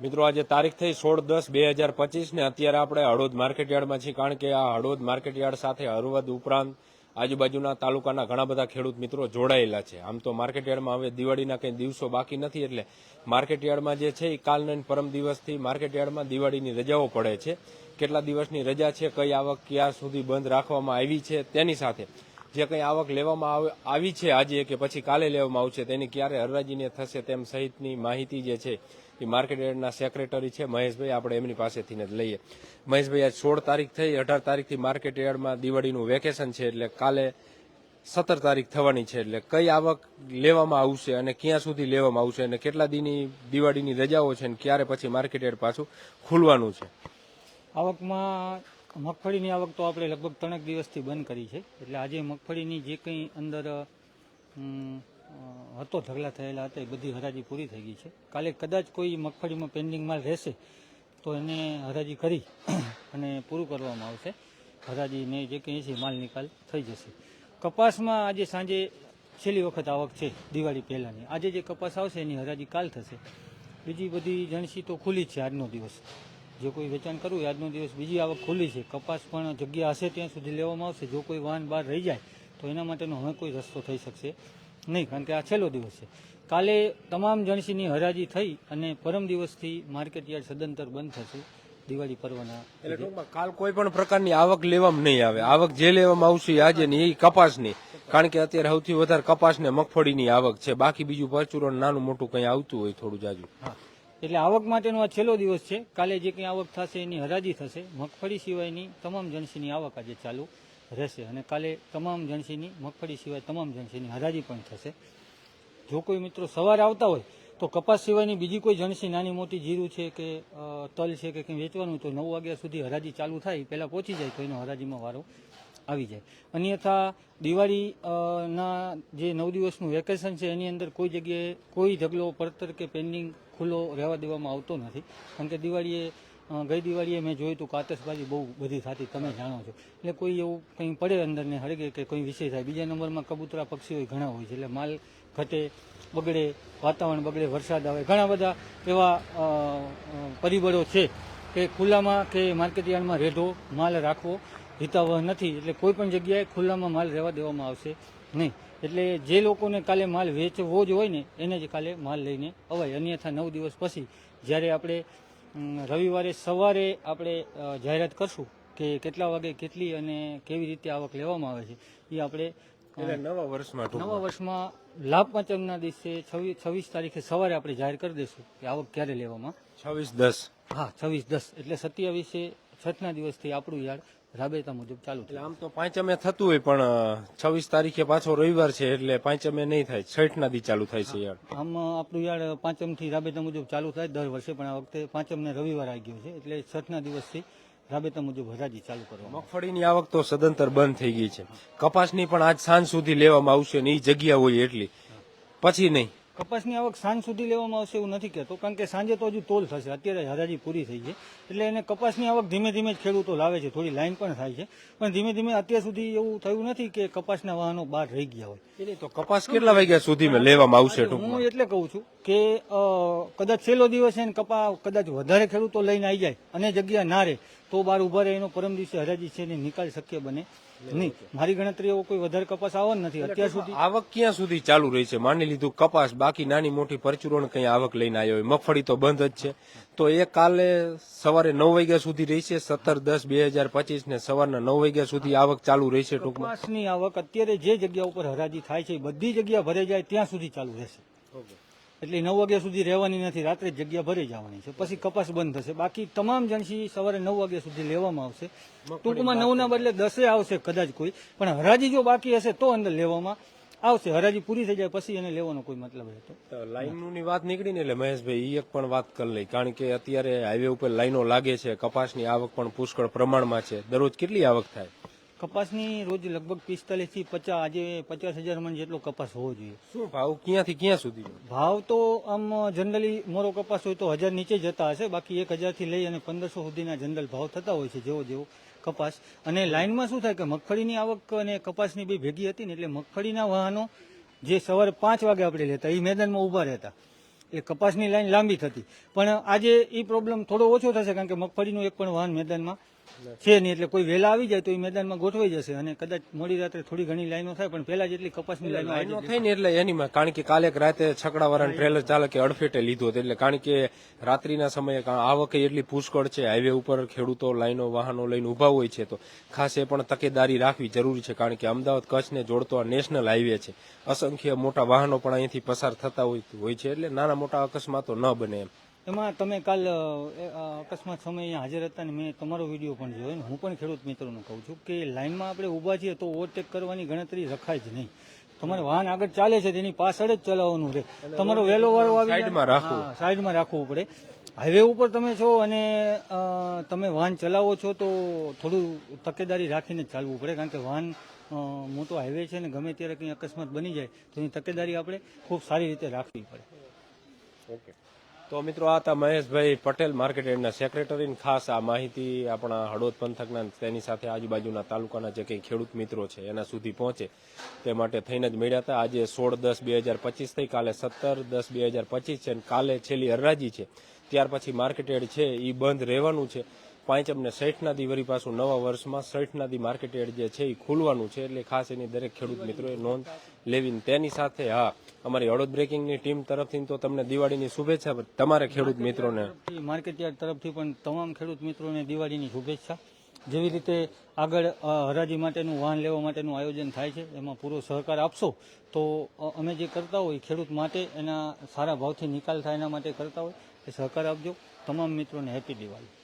મિત્રો, આજે તારીખ થઈ સોળ દસ બે હજાર પચીસ ને અત્યારે આપણે હળોદ માર્કેટયાર્ડમાં છીએ, કારણ કે આ હળોદ માર્કેટયાર્ડ સાથે હળવદ ઉપરાંત આજુબાજુના તાલુકાના ઘણા બધા ખેડૂત મિત્રો જોડાયેલા છે. આમ તો માર્કેટયાર્ડમાં હવે દિવાળીના કંઈ દિવસો બાકી નથી, એટલે માર્કેટયાર્ડમાં જે છે એ કાલને પરમ દિવસથી માર્કેટયાર્ડમાં દિવાળીની રજાઓ પડે છે. કેટલા દિવસની રજા છે, કઈ આવક ક્યાં સુધી બંધ રાખવામાં આવી છે, તેની સાથે જે કંઈ આવક લેવામાં આવે- છે આજે કે પછી કાલે લેવામાં આવશે, તેની ક્યારે હરરાજીને થશે તેમ સહિતની માહિતી જે છે એ માર્કેટ યાર્ડના સેક્રેટરી છે, મહેશભાઈ, આપણે એમની પાસેથી જ લઈએ. મહેશભાઈ, આજ સોળ તારીખ થઈ, અઢાર તારીખથી માર્કેટ યાર્ડમાં દિવાળીનું વેકેશન છે, એટલે કાલે સત્તર તારીખ થવાની છે, એટલે કઈ આવક લેવામાં આવશે અને ક્યાં સુધી લેવામાં આવશે અને કેટલા દીની દિવાળીની રજાઓ છે અને ક્યારે પછી માર્કેટ યાર્ડ પાછું ખુલવાનું છે? આવકમાં મગફળીની આવક તો આપણે લગભગ ત્રણેક દિવસથી બંધ કરી છે. એટલે આજે મગફળીની જે કંઈ અંદર હતો, ઢગલા થયેલા હતા, એ બધી હરાજી પૂરી થઈ ગઈ છે. કાલે કદાચ કોઈ મગફળીમાં પેન્ડિંગ માલ રહેશે, તો એને હરાજી કરી અને પૂરું કરવામાં આવશે. હરાજીને જે કંઈ છે, માલ નિકાલ થઈ જશે. કપાસમાં આજે સાંજે છેલ્લી વખત આવક છે, દિવાળી પહેલાંની. આજે જે કપાસ આવશે, એની હરાજી કાલ થશે. બીજી બધી જણસી તો ખુલ્લી છે, આજનો દિવસ. જો કોઈ વેચાણ કરવું હોય આજનો દિવસ બીજી આવક ખુલ્લી છે કપાસ પણ જગ્યા હશે ત્યાં સુધી લેવામાં આવશે. જો કોઈ વાહન બહાર રહી જાય તો એના માટેનો હવે કોઈ રસ્તો થઈ શકશે નહીં કારણ કે આ છેલ્લો દિવસ છે. કાલે તમામ જણસીની હરાજી થઈ અને પરમ દિવસથી માર્કેટ યાર્ડ સદંતર બંધ થશે દિવાળી પર્વના એટલે ટૂંકમાં કાલ કોઈ પણ પ્રકારની આવક લેવામાં નહીં આવે. આવક જે લેવામાં આવશે આજે ની એ કપાસની. કારણ કે અત્યારે સૌથી વધારે કપાસ ને મગફળીની આવક છે. બાકી બીજું પરચુરણ નાનું મોટું કંઈ આવતું હોય થોડું જાજુ. હા. એટલે આવક માટેનો આ છેલ્લો દિવસ છે. કાલે જે કંઈ આવક થશે એની હરાજી થશે. મગફળી સિવાયની તમામ જણસીની આવક આજે ચાલુ રહેશે અને કાલે તમામ જણસીની મગફળી સિવાય તમામ જણસીની હરાજી પણ થશે. જો કોઈ મિત્રો સવારે આવતા હોય તો કપાસ સિવાયની બીજી કોઈ જણસી નાની મોટી જીરું છે કે તલ છે કે કંઈ વેચવાનું તો નવ વાગ્યા સુધી હરાજી ચાલુ થાય. પહેલાં પહોંચી જાય તો એનો હરાજીમાં વારો આવી જાય. અન્યથા દિવાળી ના જે નવ દિવસનું વેકેશન છે, એની અંદર કોઈ જગ્યાએ કોઈ ઢગલો, પડતર કે પેન્ડિંગ ખુલ્લો રહેવા દેવામાં આવતો નથી. કારણ કે દિવાળીએ ગઈ દિવાળીએ મેં જોયું હતું કાતસબાજી બહુ બધી થતી, તમે જાણો છો. એટલે કોઈ એવું કંઈ પડે અંદરને હળગે કે કોઈ વિષય થાય. બીજા નંબરમાં કબૂતરા, પક્ષીઓ ઘણા હોય છે. એટલે માલ ઘટે, બગડે, વાતાવરણ બગડે, વરસાદ આવે. ઘણા બધા એવા પરિબળો છે કે ખુલ્લામાં કે માર્કેટ યાર્ડમાં રેઢો માલ રાખવો. હિતાવહ નથી. એટલે કોઈ પણ જગ્યાએ ખુલ્લામાં માલ રહેવા દેવામાં આવશે નહીં. એટલે જે લોકોને કાલે માલ વેચવો જ હોય ને એને જ કાલે માલ લઈને અવાય. અન્યથા નવ દિવસ પછી જ્યારે આપણે રવિવારે સવારે આપણે જાહેરાત કરશું કે કેટલા વાગે કેટલી અને કેવી રીતે આવક લેવામાં આવે છે એ આપણે નવા વર્ષમાં નવા વર્ષમાં લાભ પાંચમના દિવસે છવ્વીસ છવ્વીસ તારીખે સવારે આપણે જાહેર કરી દઈશું કે આવક ક્યારે લેવામાં. છવ્વીસ દસ. હા છવ્વીસ દસ. એટલે સત્યાવીસે છઠના દિવસથી આપણું યાર્ડ રાબેતા મુજબ ચાલુ એટલે આમ તો પાંચમે થતું હોય પણ છવ્વીસ તારીખે પાછો રવિવાર છે એટલે પાંચમે નહીં થાય. છઠ ના દી ચાલુ થાય છે યાર. આમ આપણું યાર્ડ પાંચમથી રાબેતા મુજબ ચાલુ થાય દર વર્ષે પણ આ વખતે પાંચમને રવિવાર આવી ગયો છે એટલે છઠના દિવસથી રાબેતા મુજબ હરાજી ચાલુ કરવા મગફળીની આવક તો સદંતર બંધ થઈ ગઈ છે. કપાસની પણ આજ સાંજ સુધી લેવામાં આવશે ને એ જગ્યા હોય એટલી. પછી નહીં. કપાસની આવક સાંજ સુધી લેવામાં આવશે એવું નથી કહેતો કારણ કે સાંજે તો હજુ તોલ થશે. અત્યારે હરાજી પૂરી થઈ છે. એટલે એને કપાસની આવક ધીમે ધીમે જ ખેડૂતો લાવે છે. થોડી લાઈન પણ થાય છે. પણ ધીમે ધીમે અત્યાર સુધી એવું થયું નથી કે કપાસના વાહનો બહાર રહી ગયા હોય. એટલે તો કપાસ કેટલા વાગ્યા સુધી લેવામાં આવશે હું એટલે કહું છું કે કદાચ છેલ્લો દિવસ છે ને કપા કદાચ વધારે ખેડૂતો લઈને આવી જાય અને જગ્યા ના રહે. તો બાર ઊભા રહે એનો પરમ દિવસે હરાજી છે ને નિકાલ શક્ય બને નહીં. મારી ગણતરી એવો કોઈ વધારે કપાસ આવો નથી. અત્યાર સુધી આવક ક્યાં સુધી ચાલુ રહી છે? માની લીધું કપાસ બાકી નાની મોટી પરચુરણ કઈ આવક લઈને આવ્યો હોય. મગફળી તો બંધ જ છે. તો એ કાલે સવારે નવ વાગ્યા સુધી રહેશે સત્તર દસ બે હજાર પચીસ ને સવારના નવ વાગ્યા સુધી આવક ચાલુ રહેશે ટૂંકમાં. કપાસની આવક અત્યારે જે જગ્યા ઉપર હરાજી થાય છે બધી જગ્યા ભરે જાય ત્યાં સુધી ચાલુ રહેશે. એટલે નવ વાગ્યા સુધી રહેવાની નથી રાત્રે જગ્યા ભરી જવાની છે. પછી કપાસ બંધ થશે. બાકી તમામ જણસી સવારે નવ વાગ્યા સુધી લેવામાં આવશે. ટૂંકમાં નવના બદલે દસે આવશે કદાચ કોઈ. પણ હરાજી જો બાકી હશે તો અંદર લેવામાં આવશે. હરાજી પૂરી થઈ જાય પછી એને લેવાનો કોઈ મતલબ રહેતો લાઈનની વાત નીકળી ને એટલે મહેશભાઈ એ એક પણ વાત કરી લઈ. કારણ કે અત્યારે હાઈવે ઉપર લાઈનો લાગે છે. કપાસની આવક પણ પુષ્કળ પ્રમાણમાં છે. દરરોજ કેટલી આવક થાય? કપાસની રોજ લગભગ પિસ્તાલીસથી પચાસ આજે પચાસ હજાર મણ જેટલો કપાસ હોવો જોઈએ. શું ભાવ ક્યાંથી ક્યાં સુધી ભાવ તો આમ જનરલી મોરો કપાસ હોય તો હજાર નીચે જતા હશે બાકી એક હજારથી લઈ અને પંદરસો સુધીના જનરલ ભાવ થતા હોય છે જેવો જેવો કપાસ. અને લાઇનમાં શું થાય કે મગફળીની આવક અને કપાસની બી ભેગી હતી ને એટલે મગફળીના વાહનો જે સવારે પાંચ વાગે આપણે લેતા એ મેદાનમાં ઊભા રહેતા. એ કપાસની લાઈન લાંબી થતી. પણ આજે એ પ્રોબ્લેમ થોડો ઓછો થશે કારણ કે મગફળીનું એક પણ વાહન મેદાનમાં છે નહીં એટલે કોઈ વહેલા આવી જાય તો એ મેદાનમાં ગોઠવાઈ જશે અને કદાચ મોડી રાત્રે થોડી ઘણી લાઈનો થાય પણ પહેલા જેટલી કપાસની લાઈનો થઈ ને એટલે એની કારણ કે કાલે રાતે છકડાવાળા ટ્રેલર ચાલકે અડફેટે લીધો હતો એટલે કારણ કે રાત્રિના સમયે આવકે એટલી પુષ્કળ છે હાઈવે ઉપર ખેડૂતો લાઈનો વાહનો લઈને ઊભા હોય છે તો ખાસ એ પણ તકેદારી રાખવી જરૂરી છે કારણ કે અમદાવાદ કચ્છને જોડતો આ નેશનલ હાઈવે છે. અસંખ્ય મોટા વાહનો પણ અહીંથી પસાર થતા હોય છે એટલે નાના મોટા અકસ્માતો ન બને એમ. એમાં તમે કાલ અકસ્માત સમયે અહીંયા હાજર હતા ને મેં તમારો વીડિયો પણ જોયો ને હું પણ ખેડૂત મિત્રોને કહું છું કે લાઈનમાં આપણે ઊભા છીએ તો ઓવરટેક કરવાની ગણતરી રખાય જ નહીં. તમારે વાહન આગળ ચાલે છે તેની પાછળ જ ચલાવવાનું રહે. તમારો વહેલો વારો આવી સાઈડમાં રાખવું. સાઈડમાં રાખવું પડે. હાઈવે ઉપર તમે છો અને તમે વાહન ચલાવો છો તો થોડું તકેદારી રાખીને જ ચાલવું પડે કારણ કે વાહન મોટો હાઈવે છે ને ગમે ત્યારે કંઈ અકસ્માત બની જાય તો એની તકેદારી આપણે ખૂબ સારી રીતે રાખવી પડે. ઓકે. તો મિત્રો આ હતા મહેશભાઈ પટેલ માર્કેટ યાર્ડના સેક્રેટરી ખાસ આ માહિતી આપણા હળવદ પંથકના તેની સાથે આજુબાજુના તાલુકાના જે કંઈ ખેડૂત મિત્રો છે એના સુધી પહોંચે તે માટે થઈને જ મળ્યા હતા. આજે સોળ દસ બે હજાર પચીસ થઈ, કાલે સત્તર દસ બે હજાર પચીસ છે અને કાલે છેલ્લી હરરાજી છે. ત્યાર પછી માર્કેટ યાર્ડ છે એ બંધ રહેવાનું છે. પાંચમ ને સૈઠના દી વરી પાછું નવા વર્ષમાં સૈઠના માર્કેટ યાર્ડ જે છે એ ખુલવાનું છે એટલે ખાસ એની દરેક ખેડૂત મિત્રોએ નોંધ લેવી તેની સાથે, હા, અમારી હળવદ બ્રેકિંગની ટીમ તરફથી તો તમને દિવાળીની શુભેચ્છા તમારે ખેડૂત મિત્રોને. માર્કેટ યાર્ડ તરફથી પણ તમામ ખેડૂત મિત્રોને દિવાળીની શુભેચ્છા. જેવી રીતે આગળ હરાજી માટેનું વાહન લેવા માટેનું આયોજન થાય છે, એમાં પૂરો સહકાર આપશો, તો અમે જે કરતા હોય, ખેડૂત માટે એના સારા ભાવથી નિકાલ થાય એના માટે કરતા હોય, એ સહકાર આપજો. તમામ મિત્રોને હેપી દિવાળી.